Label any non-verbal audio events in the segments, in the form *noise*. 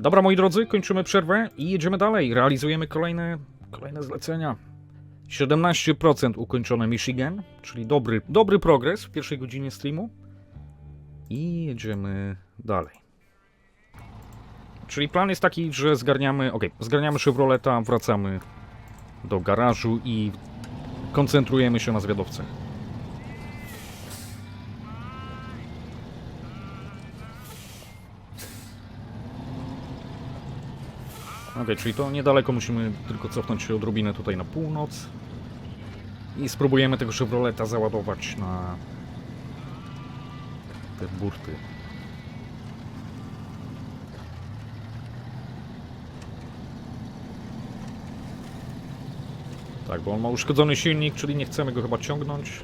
Dobra, moi drodzy, kończymy przerwę i jedziemy dalej. Realizujemy kolejne, kolejne zlecenia. 17% ukończone Michigan, czyli dobry, dobry progres w pierwszej godzinie streamu. I jedziemy dalej. Czyli plan jest taki, że zgarniamy, ok, zgarniamy Chevroleta, wracamy do garażu i koncentrujemy się na zwiadowcach. Ok, czyli to niedaleko musimy tylko cofnąć się odrobinę tutaj na północ i spróbujemy tego Chevroleta załadować na te burty. Tak, bo on ma uszkodzony silnik, czyli nie chcemy go chyba ciągnąć.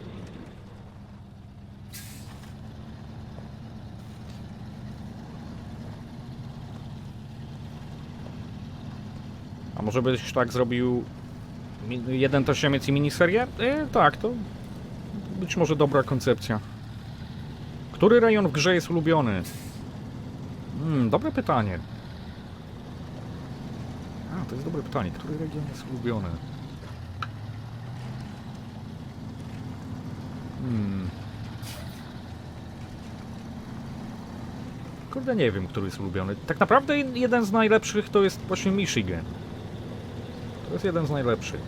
Może byś tak zrobił jeden tasiemiec i miniserię? E, tak, to być może dobra koncepcja. Który rejon w grze jest ulubiony? Hmm, dobre pytanie. A, to jest dobre pytanie. Który region jest ulubiony? Hmm. Kurde, nie wiem, który jest ulubiony. Tak naprawdę jeden z najlepszych to jest właśnie Michigan. To jest jeden z najlepszych.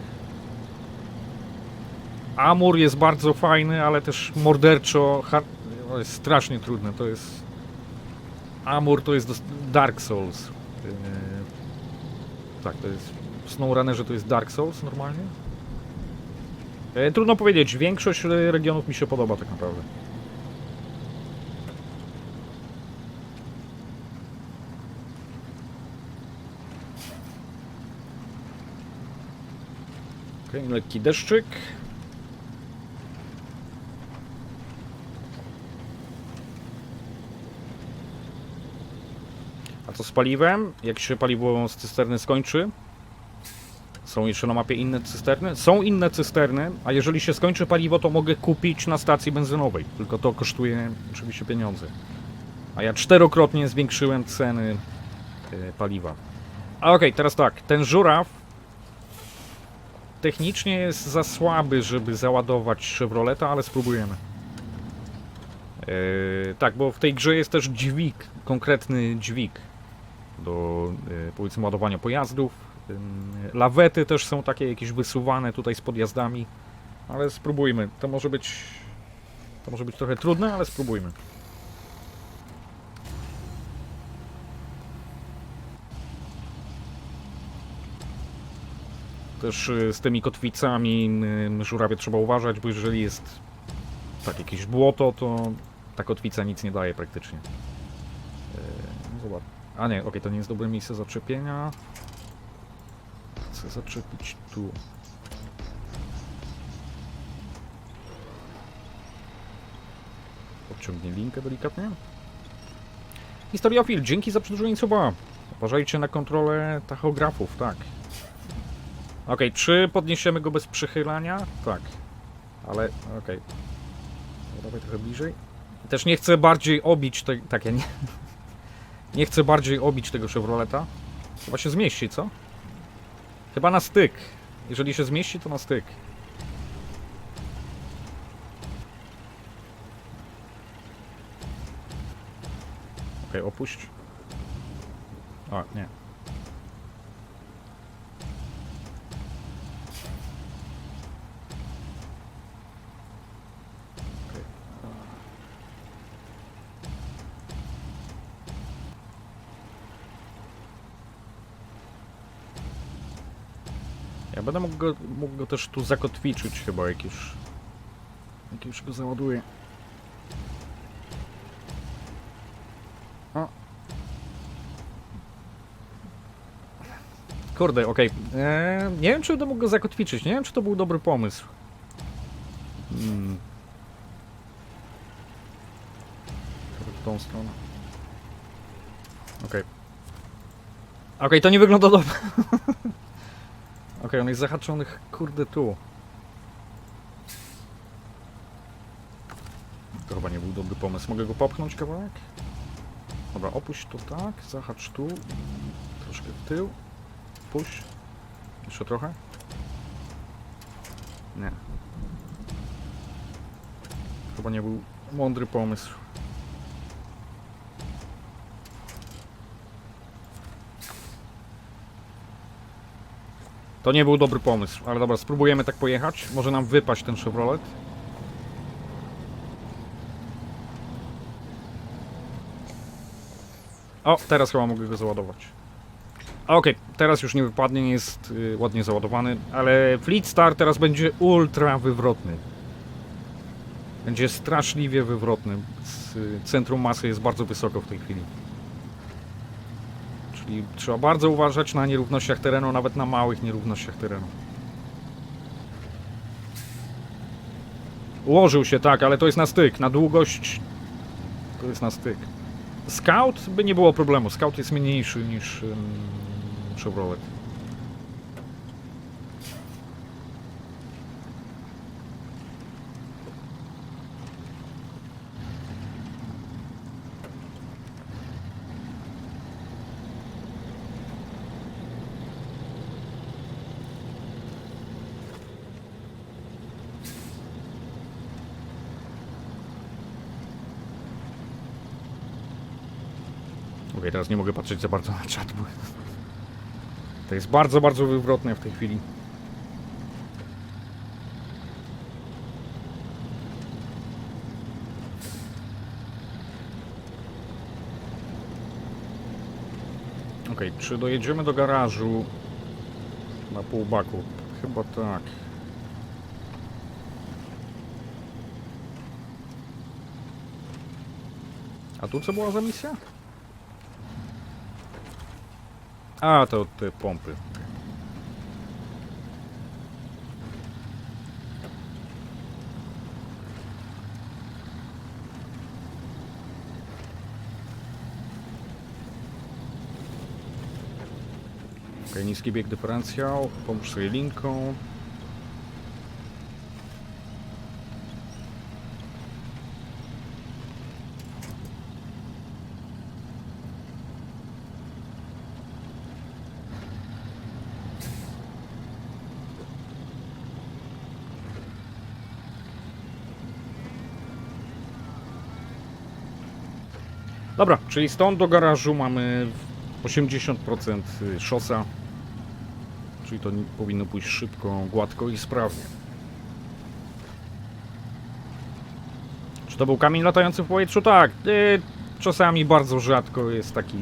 Amur jest bardzo fajny, ale też morderczo no, jest strasznie trudne. To jest... Amur to jest Dark Souls. Yy... Tak, to jest... W SnowRunnerze to jest Dark Souls normalnie. E, Trudno powiedzieć, większość e, regionów mi się podoba tak naprawdę. Okej, lekki deszczyk. A co z paliwem? Jak się paliwo z cysterny skończy? Są jeszcze na mapie inne cysterny? Są inne cysterny, a jeżeli się skończy paliwo, to mogę kupić na stacji benzynowej. Tylko to kosztuje oczywiście pieniądze. A ja czterokrotnie zwiększyłem ceny e, paliwa. A okej, teraz tak. Ten żuraw technicznie jest za słaby, żeby załadować Chevroleta, ale spróbujemy. E, tak, bo w tej grze jest też dźwig, konkretny dźwig do e, powiedzmy ładowania pojazdów. Ym, Lawety też są takie jakieś wysuwane tutaj z podjazdami, ale spróbujmy. To może być to może być trochę trudne, ale spróbujmy. Też y, z tymi kotwicami żurawie trzeba uważać, bo jeżeli jest tak jakieś błoto, to ta kotwica nic nie daje praktycznie. Yy, no Zobacz. A nie, okej, to nie jest dobre miejsce zaczepienia. Chcę zaczepić tu. Podciągnie linkę delikatnie. Historiofil, dzięki za przedłużenie suba. Uważajcie na kontrolę tachografów, tak. Okej, czy podniesiemy go bez przychylania? Tak. Ale, okej. No, Dawaj trochę bliżej. Też nie chcę bardziej obić te, tak ja nie... *laughs* Nie chcę bardziej obić tego Chevroleta. Chyba się zmieści, co? Chyba na styk. Jeżeli się zmieści, to na styk. Okej, opuść. O, nie. Będę mógł go, mógł go też tu zakotwiczyć chyba jak już, jak już go załaduję. O. Kurde, okej. Eee, Nie wiem, czy będę mógł go zakotwiczyć. Nie wiem, czy to był dobry pomysł. Hmm. W tą stronę. Okej. Okej, to nie wygląda dobrze. *laughs* Okej, on jest zahaczony, ch- kurde, tu. To chyba nie był dobry pomysł. Mogę go popchnąć kawałek? Dobra, opuść to tak, zahacz tu, troszkę w tył, puść, jeszcze trochę. Nie. Chyba nie był mądry pomysł. To nie był dobry pomysł, ale dobra, spróbujemy tak pojechać. Może nam wypaść ten Chevrolet. O, teraz chyba mogę go załadować. Okej, teraz już nie wypadnie, nie jest y, ładnie załadowany, ale Fleet Star teraz będzie ultra wywrotny. Będzie straszliwie wywrotny. Y, centrum masy jest bardzo wysoko w tej chwili. Czyli trzeba bardzo uważać na nierównościach terenu, nawet na małych nierównościach terenu. Ułożył się tak, ale to jest na styk. Na długość to jest na styk. Scout by nie było problemu. Scout jest mniejszy niż ym, Chevrolet. Okej, teraz nie mogę patrzeć za bardzo na czat, bo to jest bardzo, bardzo wywrotne w tej chwili. Okej, czy dojedziemy do garażu na półbaku? Chyba tak. A tu co była za misja? A, to te pompy. Ok, niski bieg dyferencjał, pomóż linką. Dobra, czyli stąd do garażu mamy 80% szosa. Czyli to powinno pójść szybko, gładko i sprawnie. Czy to był kamień latający w powietrzu? Tak. y, Czasami bardzo rzadko jest taki.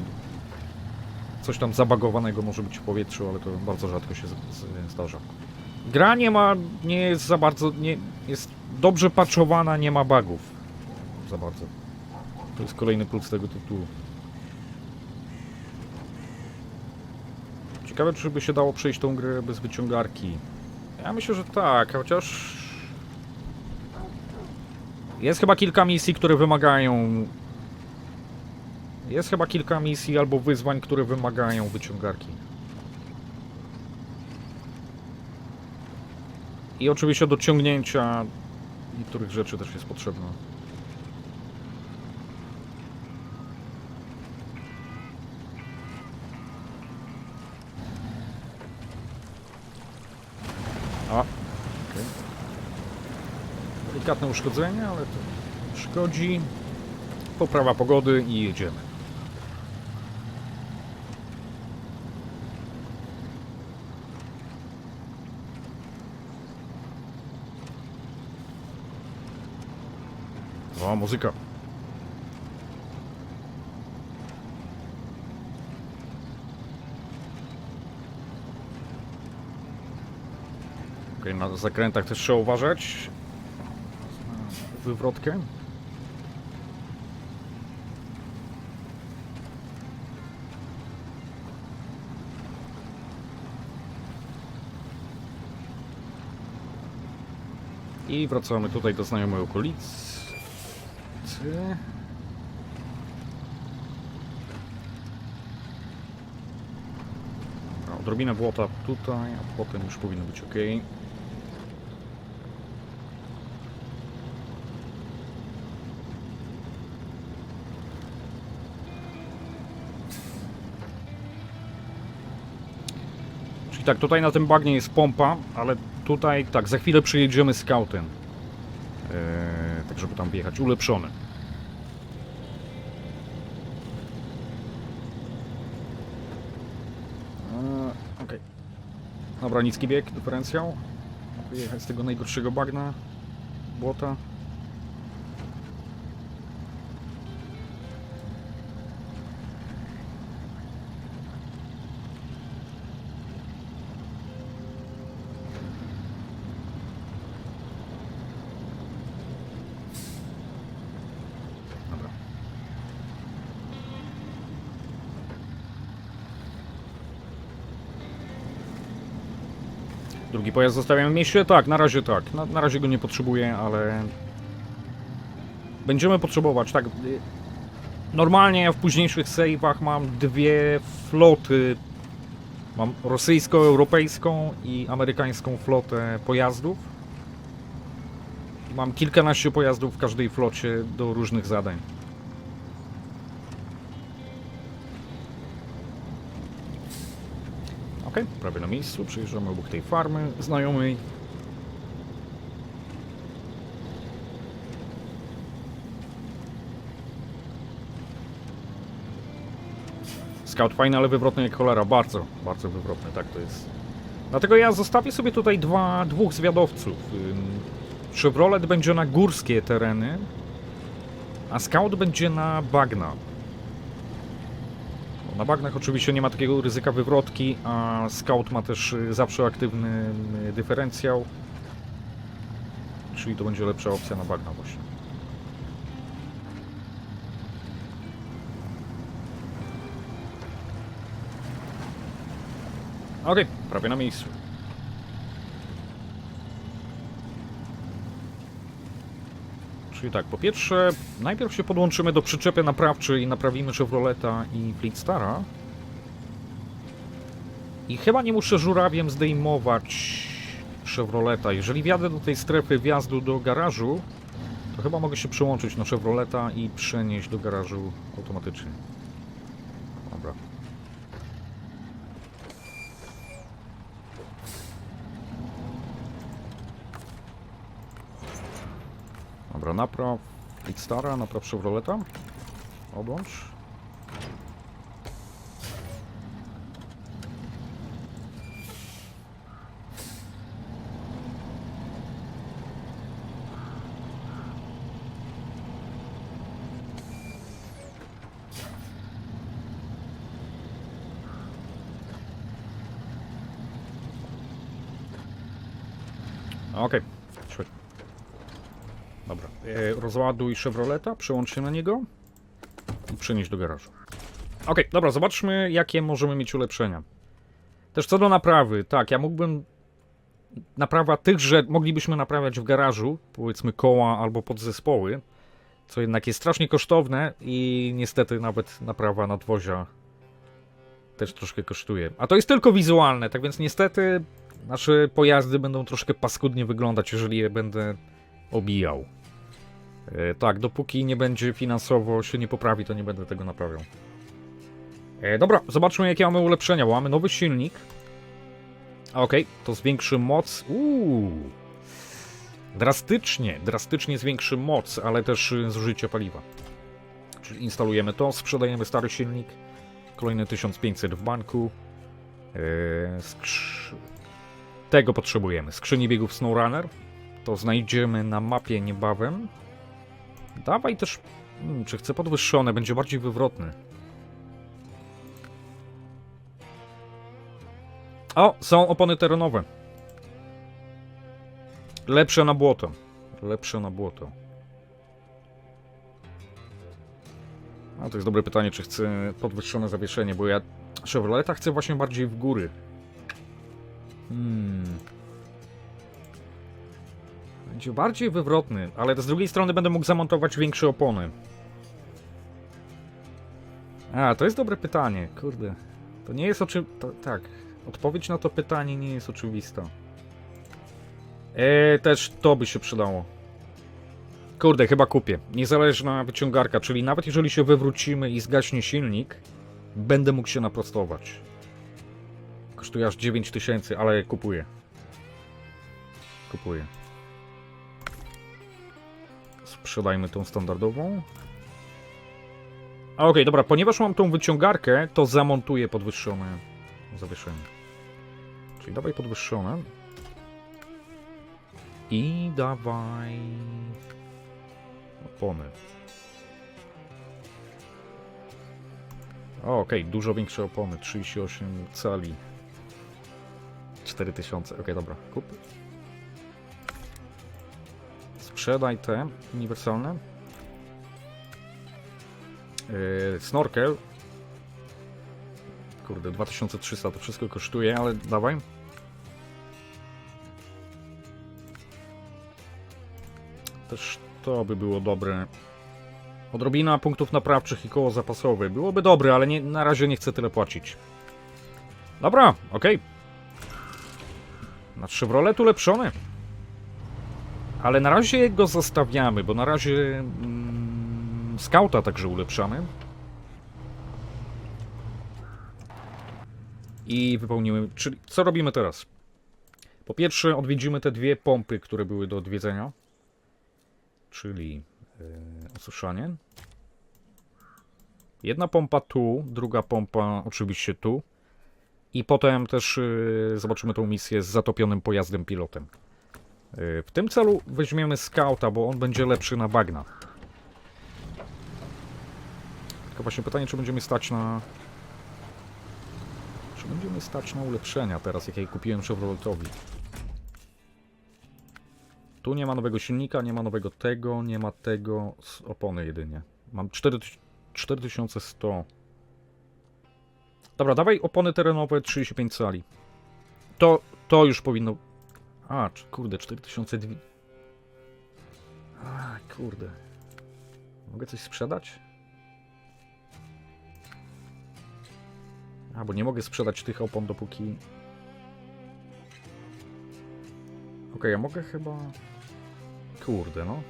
Coś tam zabagowanego może być w powietrzu, ale to bardzo rzadko się zdarza. Gra nie ma, nie jest za bardzo, nie, jest dobrze patchowana, nie ma bugów. Za bardzo. To jest kolejny plus tego tytułu. Ciekawe, czy by się dało przejść tą grę bez wyciągarki. Ja myślę, że tak, chociaż... Jest chyba kilka misji, które wymagają... Jest chyba kilka misji albo wyzwań, które wymagają wyciągarki. I oczywiście do ciągnięcia niektórych rzeczy też jest potrzebna. A, okej. Delikatne uszkodzenie, ale to szkodzi. Poprawa pogody i jedziemy. O, muzyka. Na zakrętach też trzeba uważać. Wywrotkę. I wracamy tutaj do znajomej okolicy. Dobra, Odrobinę błota tutaj, a potem już powinno być ok. Tak, tutaj na tym bagnie jest pompa, ale tutaj, tak, za chwilę przyjedziemy scoutem. Eee, tak, żeby tam wjechać, ulepszony. Eee, Okej. Dobra, niski bieg, dyferencjał. Wyjechać z tego najgorszego bagna, błota. Drugi pojazd zostawiam w mieście? Tak, na razie tak. Na, na razie go nie potrzebuję, ale... Będziemy potrzebować, tak. y, Normalnie w późniejszych save'ach mam dwie floty. Mam rosyjsko-europejską i amerykańską flotę pojazdów. Mam kilkanaście pojazdów w każdej flocie do różnych zadań. Ok, prawie na miejscu. Przyjeżdżamy obok tej farmy znajomej. Scout fajny, ale wywrotny jak cholera. Bardzo, bardzo wywrotny, tak to jest. Dlatego ja zostawię sobie tutaj dwa, dwóch zwiadowców. Chevrolet będzie na górskie tereny, a Scout będzie na bagna. Na bagnach oczywiście nie ma takiego ryzyka wywrotki, a Scout ma też y, zawsze aktywny y, dyferencjał. Czyli to będzie lepsza opcja na bagna właśnie. Okej, prawie na miejscu. Czyli tak, po pierwsze, najpierw się podłączymy do przyczepy naprawczej i naprawimy Chevroleta i Fleetstara. I chyba nie muszę żurawiem zdejmować Chevroleta. Jeżeli wjadę do tej strefy wjazdu do garażu, to chyba mogę się przyłączyć na Chevroleta i przenieść do garażu automatycznie. Dobra, napraw napraw Chevroleta. Odłącz. Okej, świetnie. E, rozładuj Chevroleta, przełącz się na niego i przenieść do garażu. Okej, dobra, zobaczmy jakie możemy mieć ulepszenia. Też co do naprawy, tak, ja mógłbym naprawa tychże moglibyśmy naprawiać w garażu, powiedzmy koła albo podzespoły, co jednak jest strasznie kosztowne i niestety nawet naprawa nadwozia też troszkę kosztuje. A to jest tylko wizualne, tak więc niestety nasze pojazdy będą troszkę paskudnie wyglądać, jeżeli je będę obijał. E, tak, dopóki nie będzie finansowo się nie poprawi, to nie będę tego naprawiał. E, dobra, zobaczmy jakie mamy ulepszenia. Bo mamy nowy silnik. Okej, to zwiększy moc. Uuu. Drastycznie, drastycznie zwiększy moc, ale też y, zużycie paliwa. Czyli instalujemy to, sprzedajemy stary silnik. Kolejne 1500 w banku. E. Tego potrzebujemy. Skrzyni biegów SnowRunner to znajdziemy na mapie niebawem. Dawaj też, hmm, czy chcę podwyższone, będzie bardziej wywrotny. O, są opony terenowe. Lepsze na błoto. Lepsze na błoto. A to jest dobre pytanie, czy chcę podwyższone zawieszenie, bo ja Chevroleta chcę właśnie bardziej w góry. Hmm. Będzie bardziej wywrotny, ale z drugiej strony będę mógł zamontować większe opony. A, to jest dobre pytanie, kurde. To nie jest oczy... To, tak, odpowiedź na to pytanie nie jest oczywista. Eee, też to by się przydało. Kurde, chyba kupię. Niezależna wyciągarka, czyli nawet jeżeli się wywrócimy i zgaśnie silnik, będę mógł się naprostować. Kosztuje aż 9000, ale kupuję. Kupuję. Sprzedajmy tą standardową. Okej, dobra, ponieważ mam tą wyciągarkę, to zamontuję podwyższone zawieszenie. Czyli dawaj podwyższone. I dawaj opony. Okej, dużo większe opony, 38 cali. 4000, okej, dobra, kup. Sprzedaj te uniwersalne. Yy, snorkel. Kurde, 2300 to wszystko kosztuje, ale dawaj. Też to by było dobre. Odrobina punktów naprawczych i koło zapasowe. Byłoby dobre, ale nie, na razie nie chcę tyle płacić. Dobra, okej. Na Chevrolet ulepszony. Ale na razie go zostawiamy, bo na razie mm, Scouta także ulepszamy. I wypełnimy. Czyli co robimy teraz? Po pierwsze, odwiedzimy te dwie pompy, które były do odwiedzenia. Czyli yy, osuszanie. Jedna pompa tu, druga pompa oczywiście tu. I potem też yy, zobaczymy tą misję z zatopionym pojazdem pilotem. Yy, w tym celu weźmiemy skauta, bo on będzie lepszy na bagna. Tylko właśnie pytanie, czy będziemy stać na... Czy będziemy stać na ulepszenia teraz, jakie kupiłem Chevroletowi? Tu nie ma nowego silnika, nie ma nowego tego, nie ma tego, z opony jedynie. Mam 4 4100. Dobra, dawaj opony terenowe 35 cali. To, to już powinno... A, czy- kurde, 4200. A, kurde. Mogę coś sprzedać? A, bo nie mogę sprzedać tych opon dopóki... Okej, ja mogę chyba... Kurde, no.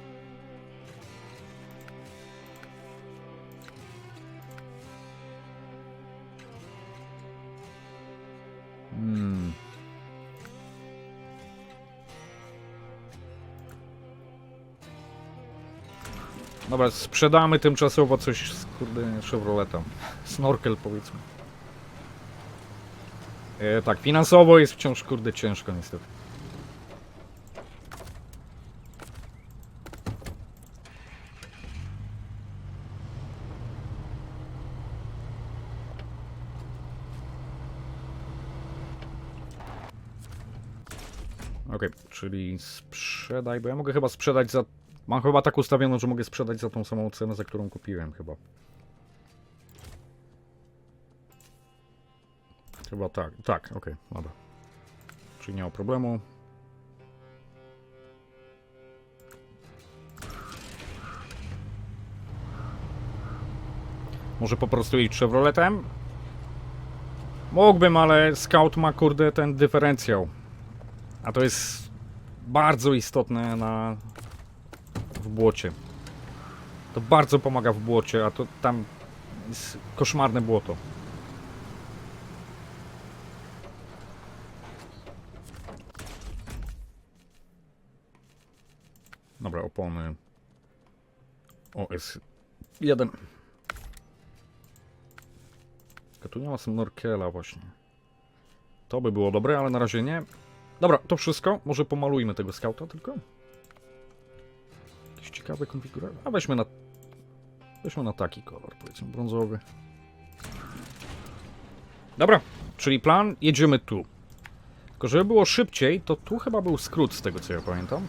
Dobra, sprzedamy tymczasowo coś z kurde Chevroleta. Snorkel powiedzmy. E, tak, finansowo jest wciąż kurde ciężko niestety. Okej, czyli sprzedaj, bo ja mogę chyba sprzedać za... Mam chyba tak ustawioną, że mogę sprzedać za tą samą cenę, za którą kupiłem chyba. Chyba tak, tak, okej, dobra. Czyli nie ma problemu. Może po prostu iść Chevroletem? Mógłbym, ale Scout ma kurde ten dyferencjał. A to jest bardzo istotne na w błocie. To bardzo pomaga w błocie, a to tam jest koszmarne błoto. Dobra, opony. OS 1. Tylko tu nie ma snorkela właśnie. To by było dobre, ale na razie nie. Dobra, to wszystko. Może pomalujmy tego skauta tylko. Ciekawe konfiguracje. A weźmy na... Weźmy na taki kolor, powiedzmy, brązowy. Dobra, czyli plan, jedziemy tu. Tylko żeby było szybciej, to tu chyba był skrót z tego co ja pamiętam.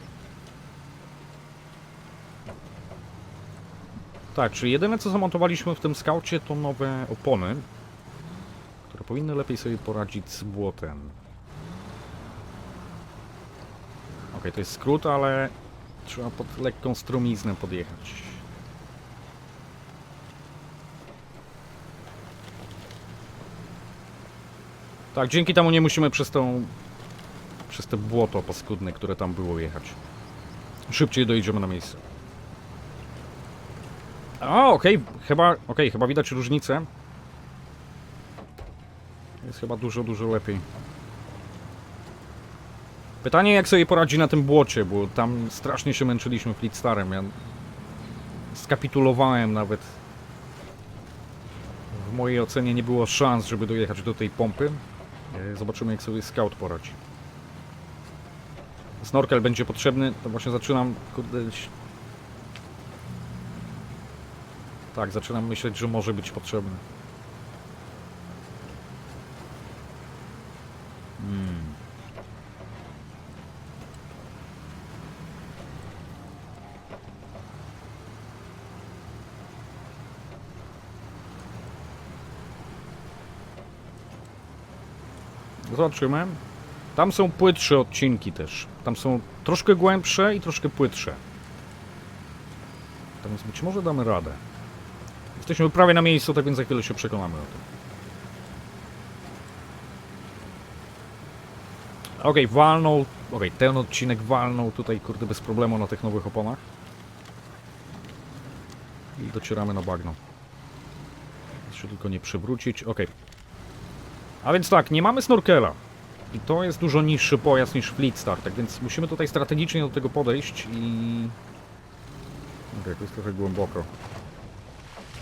Tak, czyli jedyne co zamontowaliśmy w tym skaucie to nowe opony, które powinny lepiej sobie poradzić z błotem. Okej, to jest skrót, ale trzeba pod lekką strumiznę podjechać. Tak, dzięki temu nie musimy przez tą... przez te błoto paskudne, które tam było jechać. Szybciej dojedziemy na miejsce. A, okej, chyba, okej, chyba widać różnicę. Jest chyba dużo, dużo lepiej. Pytanie jak sobie poradzi na tym błocie, bo tam strasznie się męczyliśmy Fleetstarem. Ja skapitulowałem nawet. W mojej ocenie nie było szans, żeby dojechać do tej pompy. E, Zobaczymy jak sobie scout poradzi. Snorkel będzie potrzebny, to właśnie zaczynam, kurde... Tak, zaczynam myśleć, że może być potrzebny. Zobaczymy. Tam są płytsze odcinki też. Tam są troszkę głębsze i troszkę płytsze. Więc być może damy radę. Jesteśmy prawie na miejscu, tak więc za chwilę się przekonamy o tym. Okej, walnął. Okej, ten odcinek walnął tutaj, kurde, bez problemu na tych nowych oponach. I docieramy na bagno. Jeszcze tylko nie przewrócić. Okej. A więc tak, nie mamy snorkela. I to jest dużo niższy pojazd niż Fleetstar, tak więc musimy tutaj strategicznie do tego podejść i... Okej, to jest trochę głęboko.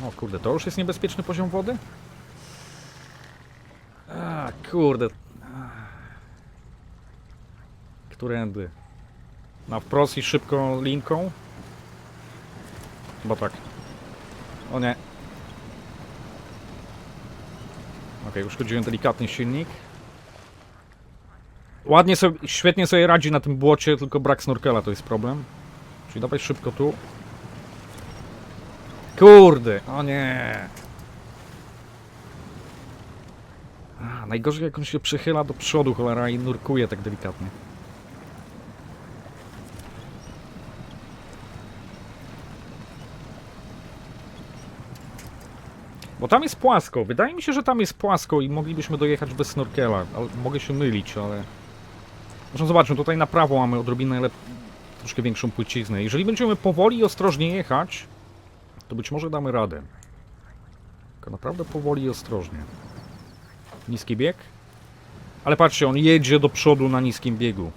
O kurde, to już jest niebezpieczny poziom wody? A, kurde. Którędy? Na wprost i szybką linką? Chyba tak. O nie. Okej, uszkodziłem delikatnie silnik. Ładnie sobie, świetnie sobie radzi na tym błocie, tylko brak snorkela to jest problem. Czyli dawaj szybko tu. Kurde, o nie. A, najgorzej jak on się przychyla do przodu, cholera, i nurkuje tak delikatnie. Bo tam jest płasko. Wydaje mi się, że tam jest płasko i moglibyśmy dojechać bez snorkela. Ale mogę się mylić, ale... Zresztą zobaczmy, tutaj na prawo mamy odrobinę lep... troszkę większą płyciznę. Jeżeli będziemy powoli i ostrożnie jechać, to być może damy radę. Tylko naprawdę powoli i ostrożnie. Niski bieg. Ale patrzcie, on jedzie do przodu na niskim biegu yy,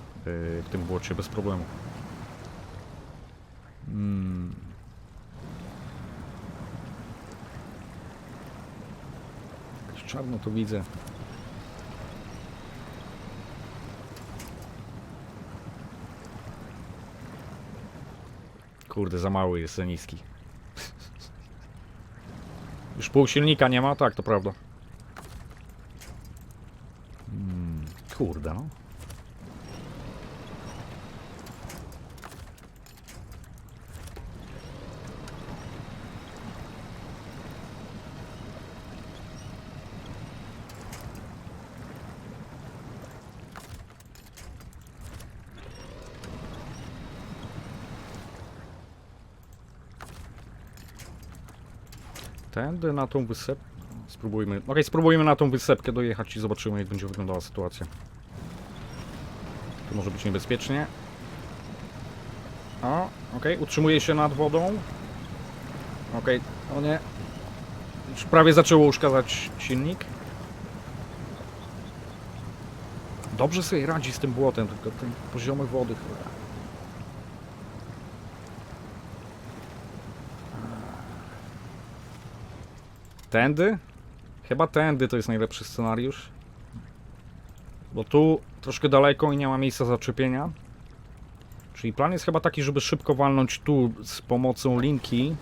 w tym błocie bez problemu. Mm. Czarno to widzę. Kurde, za mały jest, za niski. *laughs* Już pół silnika nie ma? Tak, to prawda. Hmm, kurde, no. Tędy na tą wysepkę. Spróbujmy. Okej, spróbujmy na tą wysepkę dojechać i zobaczymy, jak będzie wyglądała sytuacja. Tu może być niebezpiecznie. O, okej, utrzymuje się nad wodą. Okej, o nie. Już prawie zaczęło uszkadzać silnik. Dobrze sobie radzi z tym błotem, tylko ten poziomy wody cholera. Tędy? Chyba tędy to jest najlepszy scenariusz. Bo tu troszkę daleko i nie ma miejsca zaczepienia. Czyli plan jest chyba taki, żeby szybko walnąć tu z pomocą linki.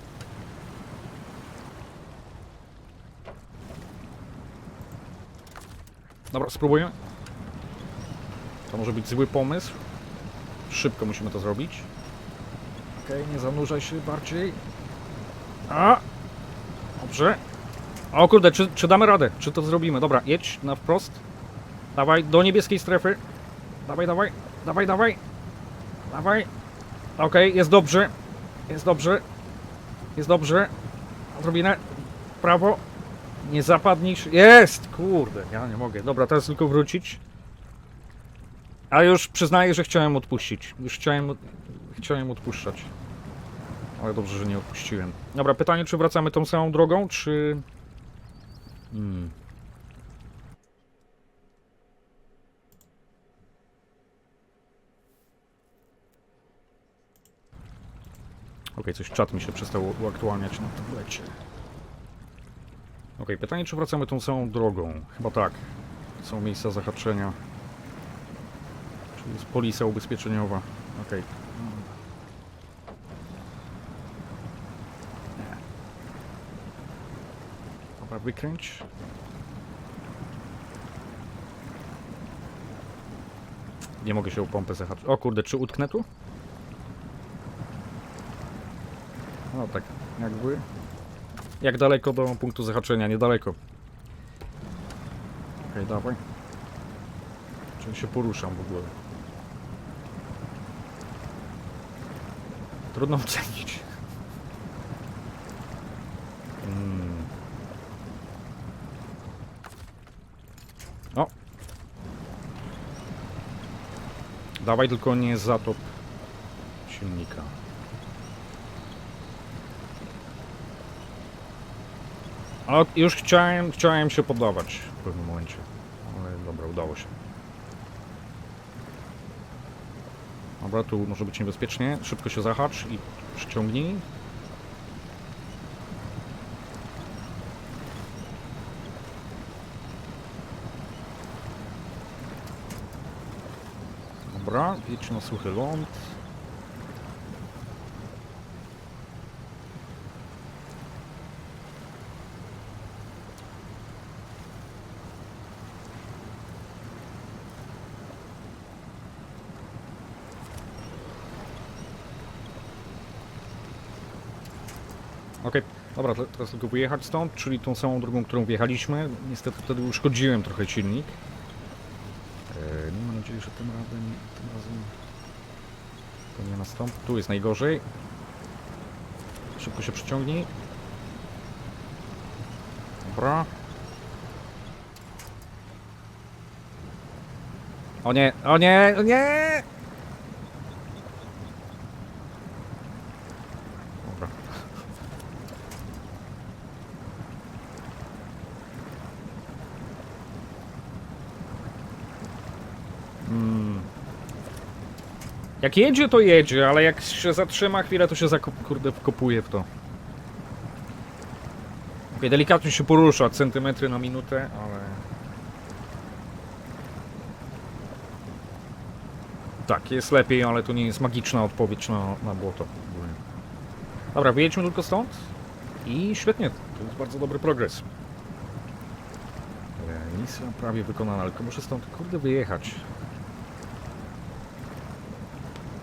Dobra, spróbujemy. To może być zły pomysł. Szybko musimy to zrobić. Okej, nie zanurzaj się bardziej. A! Dobrze. O kurde, czy, czy damy radę? Czy to zrobimy? Dobra, jedź na wprost. Dawaj, do niebieskiej strefy. Dawaj, dawaj, dawaj, dawaj. Dawaj. Okej, jest dobrze. Jest dobrze. Jest dobrze. Odrobinę. Prawo. Nie zapadnisz. Jest! Kurde, ja nie mogę. Dobra, teraz tylko wrócić. A już przyznaję, że chciałem odpuścić. Już chciałem, chciałem odpuszczać. Ale dobrze, że nie odpuściłem. Dobra, pytanie, czy wracamy tą samą drogą, czy... Hmm. Ok, coś czat mi się przestał uaktualniać na tablecie. Ok, pytanie, czy wracamy tą samą drogą? Chyba tak. Są miejsca zahaczenia. Czyli jest polisa ubezpieczeniowa. Okej. Okay. Dobra, wykręć. Nie mogę się o pompę zahaczyć. O kurde, czy utknę tu? No tak, jakby. Jak daleko do punktu zahaczenia? Niedaleko. Okej, dawaj. Czyli się poruszam w ogóle. Trudno *laughs* ocenić. Mm. O! Dawaj tylko nie zatop silnika. A już chciałem, chciałem się poddawać w pewnym momencie. Ale dobra, udało się. Dobra, tu może być niebezpiecznie. Szybko się zahacz i przyciągnij. Dobra, jedź na suchy ląd. Okej, dobra, te- teraz tylko wyjechać stąd, czyli tą samą drogą, którą wjechaliśmy. Niestety wtedy uszkodziłem trochę silnik. Eee, no, mam nadzieję, że tym razem, tym razem to nie nastąpi. Tu jest najgorzej. Szybko się przyciągnij. Dobra. O nie, o nie, o nie! Dobra. Mm. Jak jedzie, to jedzie, ale jak się zatrzyma chwilę, to się zakop, kurde wkopuje w to. Okej, delikatnie się porusza, centymetry na minutę, ale... Tak, jest lepiej, ale to nie jest magiczna odpowiedź na, na błoto. Dobra, wyjedźmy tylko stąd i świetnie, to jest bardzo dobry progres. Misja prawie wykonana, tylko muszę stąd kurde wyjechać.